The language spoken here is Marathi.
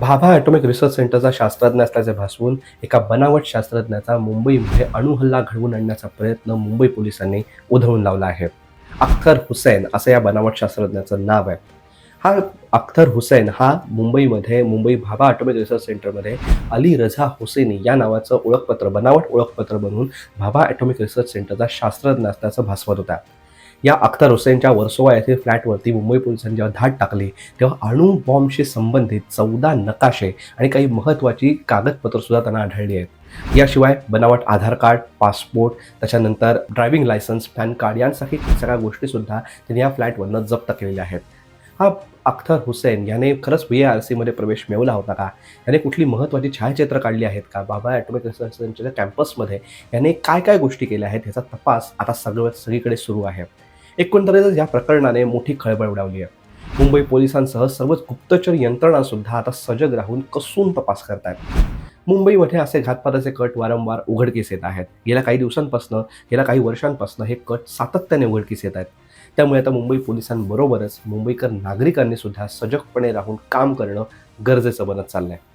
भाभा ॲटॉमिक रिसर्च सेंटरचा शास्त्रज्ञ असल्याचे भासवून एका बनावट शास्त्रज्ञाचा मुंबईमध्ये अणुहल्ला घडवून आणण्याचा प्रयत्न मुंबई पोलिसांनी उधळून लावला आहे. अख्तर हुसैन असं या बनावट शास्त्रज्ञाचं नाव आहे. हा अख्तर हुसैन हा मुंबईमध्ये मुंबई भाभा ॲटॉमिक रिसर्च सेंटरमध्ये अली रझा हुसेनी या नावाचं ओळखपत्र बनावट ओळखपत्र बनवून भाभा ॲटॉमिक रिसर्च सेंटरचा शास्त्रज्ञ असल्याचं भासवत होता. या अख्तर हुसेनच्या वर्सोवा येथील फ्लॅटवरती मुंबई पोलिसांनी जेव्हा धाड टाकली तेव्हा अणू बॉम्बशी संबंधित चौदा नकाशे आणि काही महत्त्वाची कागदपत्रंसुद्धा त्यांना आढळली आहेत. याशिवाय बनावट आधार कार्ड पासपोर्ट त्याच्यानंतर ड्रायव्हिंग लायसन्स पॅन कार्ड यांसारखी सगळ्या गोष्टीसुद्धा त्यांनी या फ्लॅटवरनं जप्त केलेल्या आहेत. हा अख्तर हुसेन याने खरंच व्ही आर सीमध्ये प्रवेश मिळवला होता का? याने कुठली महत्त्वाची छायाचित्र काढली आहेत का? बाबा ॲटोमिक रिसर्च सेंटरच्या कॅम्पसमध्ये याने काय काय गोष्टी केल्या आहेत ह्याचा तपास आता सगळं सगळीकडे सुरू आहे. एकंदरीतच या प्रकरणाने मोठी खळबळ उडावली आहे. मुंबई पोलिसांसह सर्वच गुप्तचर यंत्रणा सुद्धा आता सजग राहून कसून तपास करत आहेत मुंबईमध्ये असे घातपाताचे कट वारंवार उघडकीस येत आहेत. गेल्या काही दिवसांपासून गेल्या काही वर्षांपासून हे कट सातत्याने उघडकीस येत आहेत. त्यामुळे आता मुंबई पोलिसांबरोबरच मुंबईकर नागरिकांनी सुद्धा सजगपणे राहून काम करणं गरजेचं बनत चाललंय.